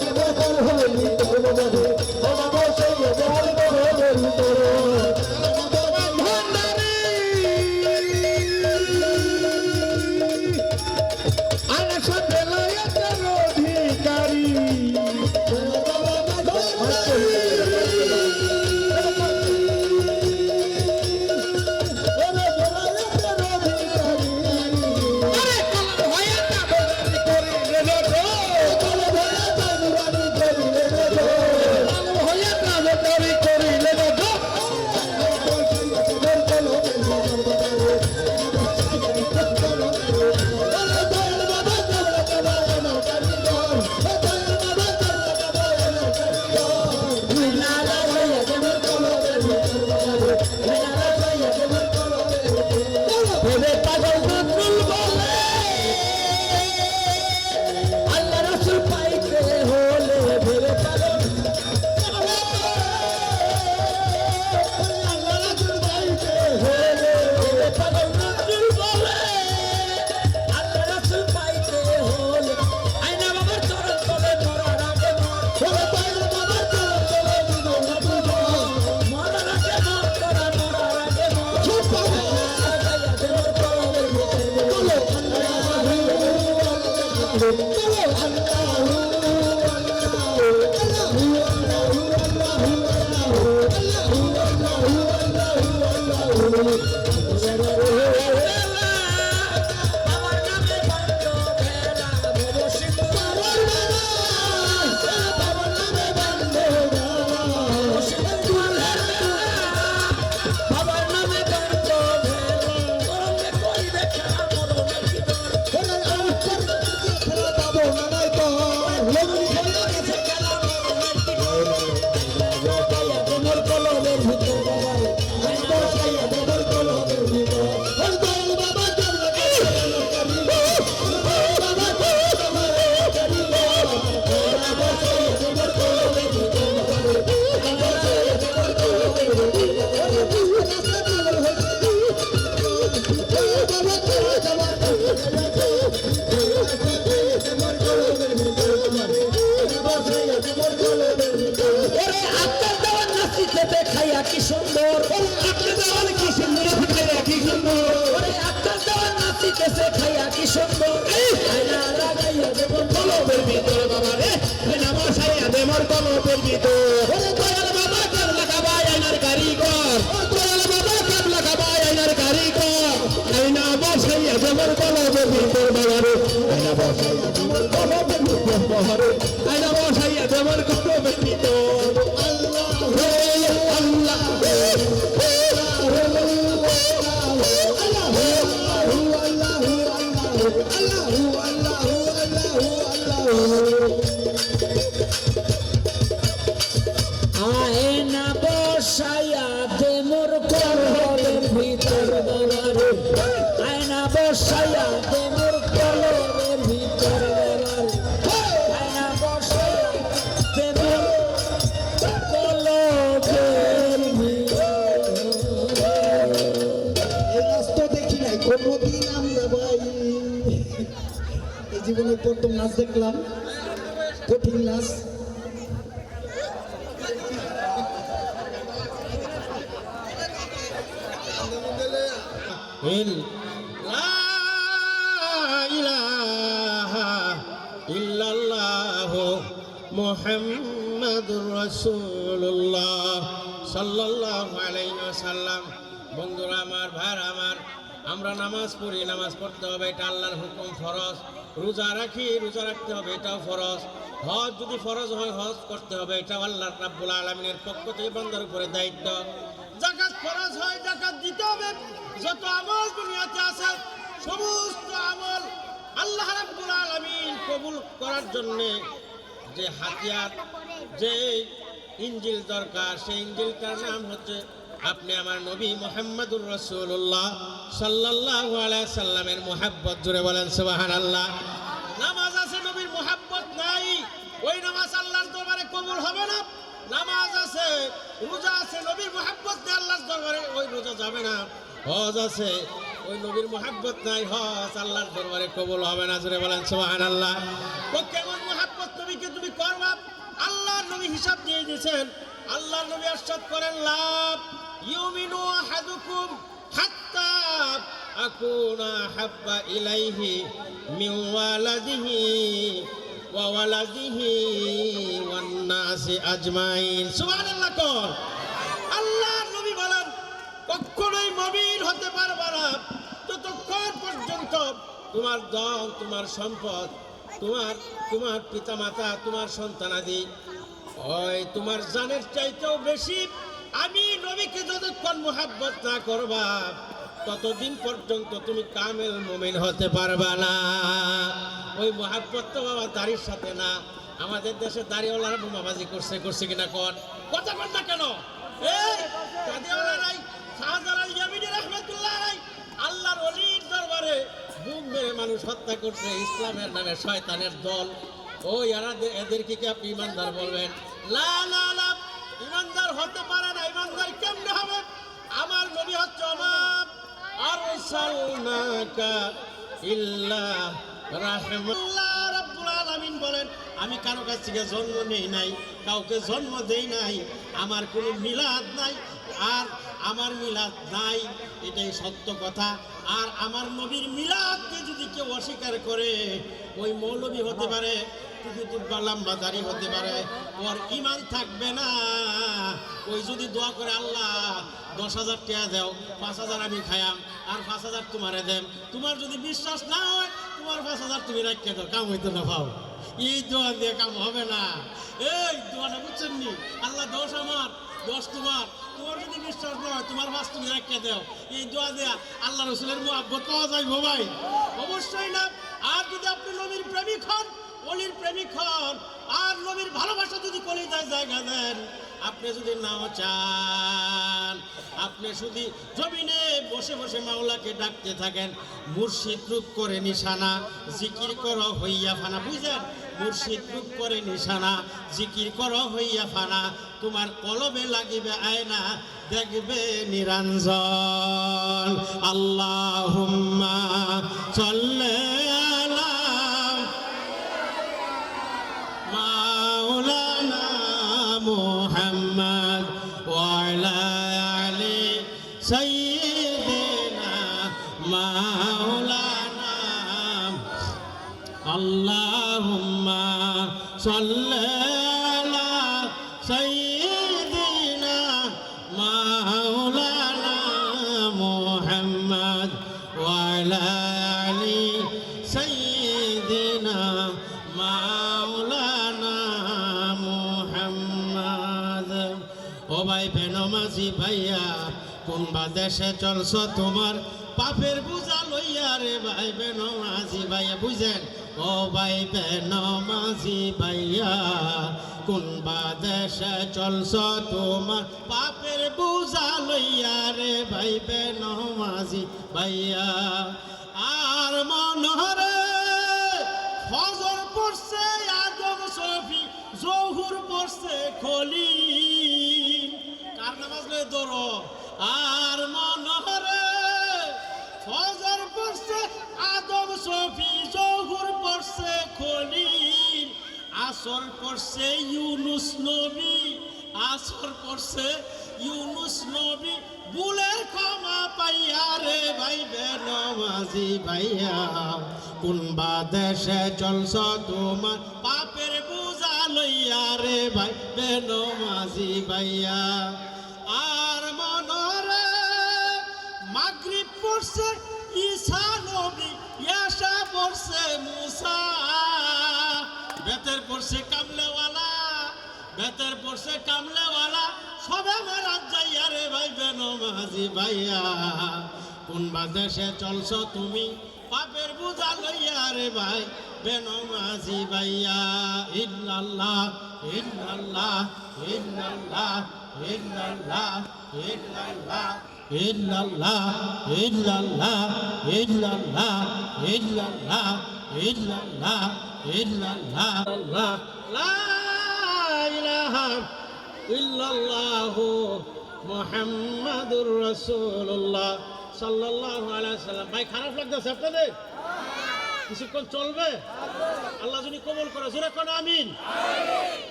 ভেবে নাচি খেতে খাইয়া কি সুন্দর? আয়না লাগাইয়া দেবন কলমের ভিতর বাবা রে আয়না বসাইয়া দেবন কলমের ভিতর দয়াল বাবা কাবলা কাবাই আয়নার কারিগর দয়াল বাবা কাবলা কাবাই আয়নার কারিগর আয়না বসাইয়া দেবন কলমের ভিতর বাবা রে আয়না বসাইয়া দেবন কলমের ভিতর বাবা রে আয়না বসাইয়া দেবন কলমের ভিতর আল্লাহ কোনোদিন আমরা ভাই এই জীবনে প্রথম নাচ দেখলাম কঠিন নাচ। মোহাম্মদুর রসুল্লাহ সাল্লাহ আলাইসাল্লাম বন্ধুরা আমার ভার আমার, আমরা নামাজ পড়ি, নামাজ পড়তে হবে, এটা আল্লাহর হুকুম, ফরজ। রোজা রাখি, রোজা রাখতে হবে, এটাও ফরজ। হজ যদি ফরজ হয়, হজ করতে হবে এটা আল্লাহ রাব্বুল আলমিনের পক্ষ থেকে বন্ধের উপরে দায়িত্ব। জাকাত ফরজ হয় জাকাত দিতে হবে। যত আমল দুনিয়াতে আছে, সমস্ত আমল আল্লাহ রাব্বুল আলামিন কবুল করার জন্য যে হাতিয়ার, যে ইঞ্জিল দরকার, সেই ইঞ্জিলটার নাম হচ্ছে, আপনি আমার নবী মোহাম্মদুর রসুল্লাহ আলাইহি সাল্লামের মোহাব্বত জুড়ে বলেন সুবাহান আল্লাহ নামাজ আছে নবীর মোহাব্বত নাই, ওই নামাজ আল্লাহর দরবারে কবুল হবে না। নামাজ আছে, রোজা আছে, নবীর মোহাব্বত নেই, আল্লাহর দরবারে ওই রোজা যাবে না। হজ আছে, ওই নবীর মোহাব্বত নাই, হজ আল্লাহর দরবারে কবুল হবে না জুড়ে বলেন সুবহানাল্লাহ। তো কেমন মোহাব্বত নবীকে তুমি করবা আল্লাহর নবী হিসাব দিয়ে দিয়েছেন। আল্লাহর নবী আরশাদ করেন লাভ ইউমিনু আহাদুকুম হাত্তা আকুনা হাব্বা ইলাইহি মিন ওয়ালাদিহি ওয়া ওয়ালাদিহি ওয়ান নাসি আজমাইন। সুবহানাল্লাহ কর। আল্লাহর নবী বলেন, কখনোই মবিন হতে পারবে না। ততক্ষণ পর্যন্ত তোমার দল তোমার সম্পদ, তোমার তোমার পিতামাতা, তোমার সন্তানাদি ওই তোমার জানের চাইতেও বেশি আমি নবীকে যতক্ষণ মোহাব্বত না করবা, ততদিন পর্যন্ত তুমি কামেল মুমিন হতে পারবা না। ওই মোহাব্বত তো বাবা দাড়ির সাথে না, আমাদের দেশে দাড়িওয়ালারা বোমাবাজি করছে করছে কিনা কর কথা কর না কেন? এই দাড়িওয়ালারাই, শাহজালাল ইয়ামিনী রহমতুল্লাহ, আল্লাহর অলির দরবারে বুক মেরে মানুষ হত্যা করছে, ইসলামের নামে শয়তানের দল। ও, এরা বলবেন? লা লা লা হতে পারে না হবে? আমার ইল্লা বলেন, আমি কারও কাছ থেকে জন্ম নেই নাই, কাউকে জন্ম দেই নাই, আমার কোনো মিলাদ নাই, আর আমার মিলাদ নাই, এটাই সত্য কথা। আর আমার নবীর মিলাদকে যদি কেউ অস্বীকার করে, ওই মৌলবী হতে পারে। হতে পারে ইমান থাকবে না। যদি আল্লাহ পাঁচ আমি খায়াম পাঁচ হাজার তোমারে যদি বিশ্বাস না হয়, তোমার পাঁচ হাজার তুমি রাখতে দাও, কাম হইতে না পাও এই দোয়া দিয়ে কাম হবে না। এই দোয়াটা বুঝছেন আল্লাহ দোষ আমার, দোষ তোমার। তোমার যদি বিশ্বাস না হয়, তোমার পাঁচ তুমি রাখতে দাও। এই দোয়া দেয়া আল্লাহ রসুলের মোহাব্বত পাওয়া যায় ভাই অবশ্যই না। আর যদি আপনি নবীর প্রেমিক হন অলির প্রেমিক হন, আর নবীর ভালোবাসা যদি কলিজায় জায়গা দেন, আপনি যদি নাও চান, আপনি শুধু জমিনে বসে বসে মাওলাকে ডাকতে থাকেন, মুর্শিদ রূপ করে নিশানা, জিকির কর হইয়া ফানা। বুঝলেন? মুর্শিদ রূপ করে নিশানা, জিকির কর হইয়া ফানা। তোমার কলবে লাগিবে আয়না, দেখবে নিরঞ্জন। আল্লাহুম্মা সাল্লি কোন বা চলছ তোমার পাপের বুঝা লইয়া রে ভাই বেনমাজি ভাইয়া বুঝেন? ও ভাই বেনমাজি ভাইয়া, কোন বা দেশে চলছ তোমার পাপের বুঝা লইয়া রে ভাই বেনমাজি ভাইয়া? আর মনহরে ফজর পড়ছে, আদম সফি জহুর পড়ছে খলি কার নামাজ লয়ে দৌড় আর পড়ছে আদম সফি জহুর পড়ছে খলি আসর পড়ছে ইউনুস নবী, আসর পড়ছে ইউনুস নবী। বুলের ক্ষমা পাইয়া রে ভাই বেনমাজি ভাইয়া, কোন বা দেশে চলছ তোমার পাপের বুঝা লইয়া রে ভাই বেনমাজি ভাইয়া। আর মনরে মাগরিব পড়ছে ঈসা নবী ইয়াশা পড়ছে মুসা। বেতের পড়ছে কামলেওয়ালা, বেতের পড়ছে কামলেওয়ালা। সবে মারা যাইয়া রে ভাই বেন মাঝি ভাইয়া। কোন বাদেশে চলছ তুমি? পাপের বোঝা লইয়া রে ভাই বেনমাজি ভাইয়া। ইল্লাল্লাহ ইল্লাল্লাহ ইল্লাল্লাহ ইল্লাল্লাহ ইল্লাল্লাহ illallah illallah illallah illallah illallah illallah illallah la ilaha illallah মুহাম্মাদুর রাসূলুল্লাহ সাল্লাল্লাহু আলাইহি সাল্লাম ভাই খারাপ লাগতেছে আপনাদের কিছুক্ষণ চলবে? আল্লাহ যদি কবল করে, জোরে কোন, আমিন।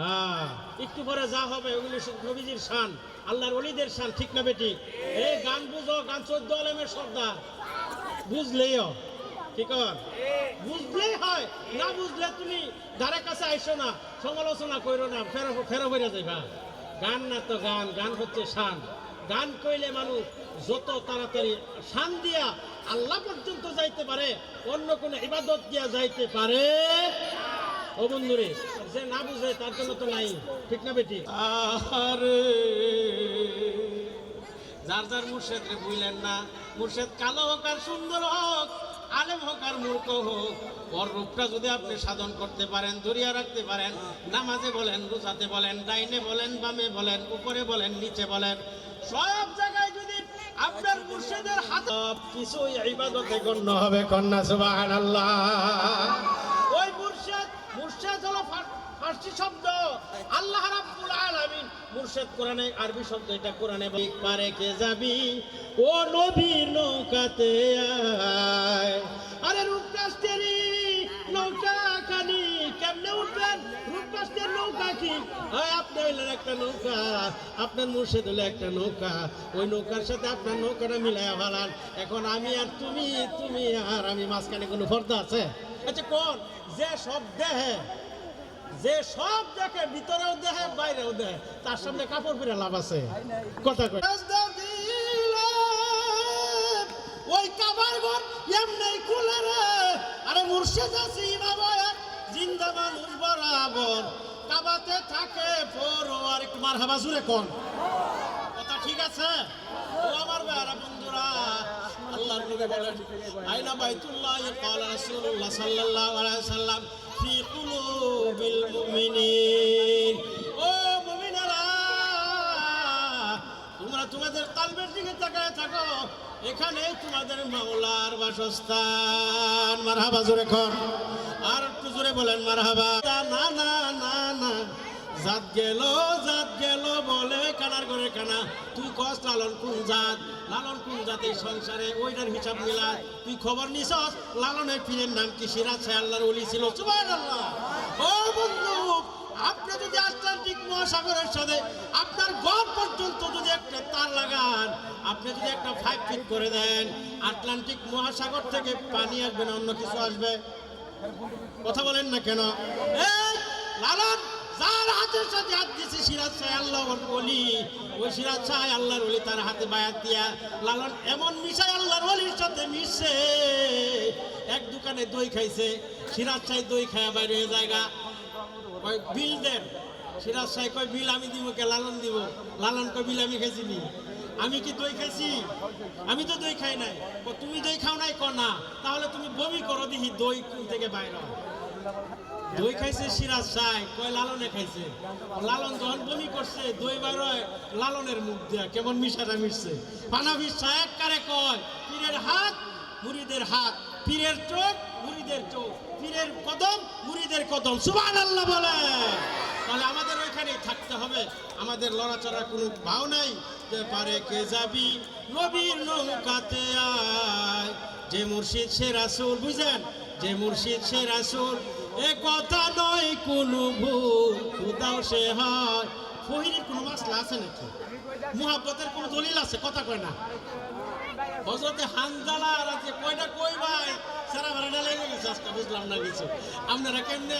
হ্যাঁ একটু পরে যা হবে ওগুলি নবীজির শান, আল্লাহর অলিদের শান, ঠিক না বেটি এই গান বুঝো, গান চোদ্দ আলমের সর্দার। বুঝলেইও, ঠিক? বুঝলেই হয়, না বুঝলে তুমি ধারে কাছে আইসো না, সমালোচনা করো না, ফেরো ফেরো বেড়ে যাইবা। গান না তো গান গান হচ্ছে শান। গান কইলে মানুষ যত তাড়াতাড়ি শান দিয়া আল্লাহ পর্যন্ত যাইতে পারে, অন্য কোন ইবাদত দিয়া যাইতে পারে। ও বন্ধুরে, যে না বুঝে তার জন্য তো নাই। ঠিক না বেটি? যার যার মুর্শেদ রে বুঝলেন না। মুর্শেদ কালো হোক আর সুন্দর হোক, আলেম হোক আর মূর্খ হোক ওর রূপটা যদি আপনি সাধন করতে পারেন, ধরিয়া রাখতে পারেন, নামাজে বলেন, রোজাতে বলেন, ডাইনে বলেন, বামে বলেন, উপরে বলেন, নিচে বলেন সব জায়গায় যদি আপনার মুর্শেদের হাত কিছু ইবাদতে গণ্য হবে কন্যা সুবহানাল্লাহ। ওই মুর্শেদ মুর্শেদ হলো ফার্সি শব্দ। আল্লাহ রাব্বুল আলামিন মুর্শেদ কোরআনে আরবি শব্দ এটা কোরআনে বলে, পারে কে যাবি? ও নবীর নৌকাতে আয়। আরে রূপকাস্তেরি আমি মাঝখানে আচ্ছা যে সব দেহে, যে সব দেখে ভিতরেও দেখে বাইরেও দেখে তার সামনে কাপড় পরে লাভ আছে? কথা ওই কাবার ঘর এমনি খুলে রে। আরে মুর্শিদ আছে বাবা জিন্দা মানুষ বরাবর। কাবাতে থাকে পরো আর একটু মার হাবা জুড়ে কোন কথা ঠিক আছে ও আমার বেয়ারা বন্ধুরা আল্লাহর নবী বলেন আইনা বাইতুল্লাহ قال রাসূলুল্লাহ সাল্লাল্লাহু আলাইহি সাল্লাম ফি কুলুবিল মুমিনিন ও মুমিনেরা তোমরা তোমাদের কালবের দিকে তাকায় থাকো এখানেই তোমাদের মাওলার বাসস্থান মারহাবা জোরে কর আর একটু জোরে বলেন মারহাবা না না না না জাত গেল জাত গেল বলে কানার করে কানা। তুই কস লালন কোন জাত, লালন কোন জাত সংসারে ওইটার হিসাব মিলা তুই খবর নিছস লালনের পীরের নাম কি সিরাজ? সাহেব আল্লাহর ওলি ছিল। সুবহানাল্লাহ। ও বন্ধু, আপনি যদি আটলান্টিক মহাসাগরের সাথে আপনার ঘর পর্যন্ত যদি একটা তার লাগান, আপনি যদি একটা ফাইভ ফিট করে দেন, আটলান্টিক মহাসাগর থেকে পানি আসবে না, অন্য কিছু আসবে? কথা বলেন না কেন? এই, লালন! যার হাতের সাথে হাত দিয়েছে সিরাজ শাহ আল্লাহ বলি ওই সিরাজ শাহ আল্লাহর বলি তার হাতে বায়াত দিয়া লালন, এমন মিশাই আল্লাহর বলির সাথে মিশছে। এক দোকানে দই খাইছে, সিরাজ শাহ দই খায়া বাইরে হয়ে জায়গা বিল দেন। সিরাজ শাহ কয়, বিল আমি দিব কে? লালন দিব। লালন কয়, বিল আমি খাইছি নি। আমি কি দই খাইছি? আমি তো দই খাই নাই। তুমি দই খাও নাই? ক না। তাহলে তুমি বমি করো, দেখি দই থেকে বাইরে। দই খাইছে সিরাজ সাই কয় লালনে খাইছে? লালন যখন বমি করছে, দই বার লালনের মুখ দিয়া কেমন মিশাটা মিশছে। পানাবির সাহেব কারে কয়? পীরের হাত, মুড়িদের হাত। পীরের চোখ, মুড়িদের চোখ। পীরের কদম, মুড়িদের কদম। সুবান আল্লাহ বলে। তাহলে আমাদের ওইখানে থাকতে হবে। আমাদের লড়াচড়া কোনো ভাও নাই। যে পারে কে যাবি? নবীর নৌকাতে আয়। যে মুর্শিদ সে রাসুল বুঝলেন যে মুর্শিদ সে রাসুল এ কথা নয়, কোনো ভুল, খুদাও সে হয়। ফহিরের কোনো মাসলা আছে নাকি? মুহাব্বতের কোনো দলিল আছে? কথা কয় না। হজরতে হানজালা আর আছে কয়টা কই ভাই? সারা ভাড়াটা লেগে গেছে, আজকে বুঝলাম না কিছু। আপনারা কেমনে